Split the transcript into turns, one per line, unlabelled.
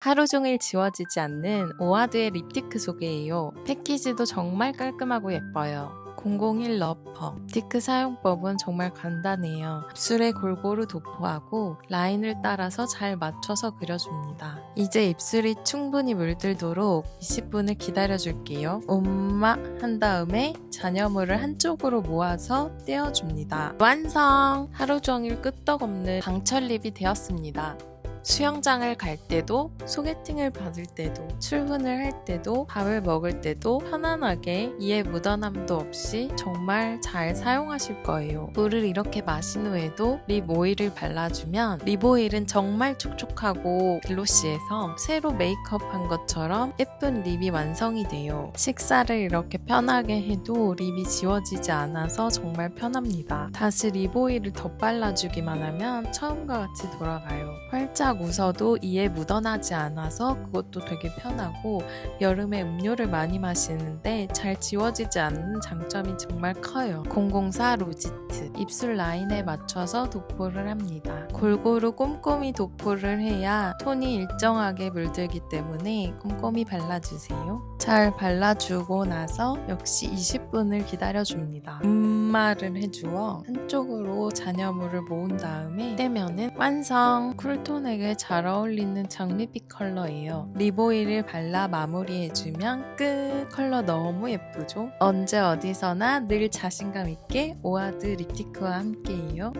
하루 종일 지워지지 않는 오아드의 립티크 소개예요. 패키지도 정말 깔끔하고 예뻐요. 001 러퍼. 립티크 사용법은 정말 간단해요. 입술에 골고루 도포하고 라인을 따라서 잘 맞춰서 그려줍니다. 이제 입술이 충분히 물들도록 20분을 기다려줄게요. 엄마 한 다음에 잔여물을 한쪽으로 모아서 떼어줍니다. 완성! 하루 종일 끄떡없는 방철 립이 되었습니다. 수영장을 갈 때도, 소개팅을 받을 때도, 출근을 할 때도, 밥을 먹을 때도 편안하게 이에 묻어남도 없이 정말 잘 사용하실 거예요. 물을 이렇게 마신 후에도 립 오일을 발라주면 립 오일은 정말 촉촉하고 글로시해서 새로 메이크업 한 것처럼 예쁜 립이 완성이 돼요. 식사를 이렇게 편하게 해도 립이 지워지지 않아서 정말 편합니다. 다시 립 오일을 더 발라주기만 하면 처음과 같이 돌아가요. 활짝 웃어도 이에 묻어나지 않아서 그것도 되게 편하고 여름에 음료를 많이 마시는데 잘 지워지지 않는 장점이 정말 커요. 004 로지트 입술 라인에 맞춰서 도포를 합니다. 골고루 꼼꼼히 도포를 해야 톤이 일정하게 물들기 때문에 꼼꼼히 발라주세요. 잘 발라주고 나서 역시 20분을 기다려줍니다. 분말을 해주어 한쪽으로 잔여물을 모은 다음에 떼면은 완성! 쿨톤에게 잘 어울리는 장밋빛 컬러예요. 립오일을 발라 마무리해주면 끝! 컬러 너무 예쁘죠? 언제 어디서나 늘 자신감 있게 오아드 립티크와 함께해요.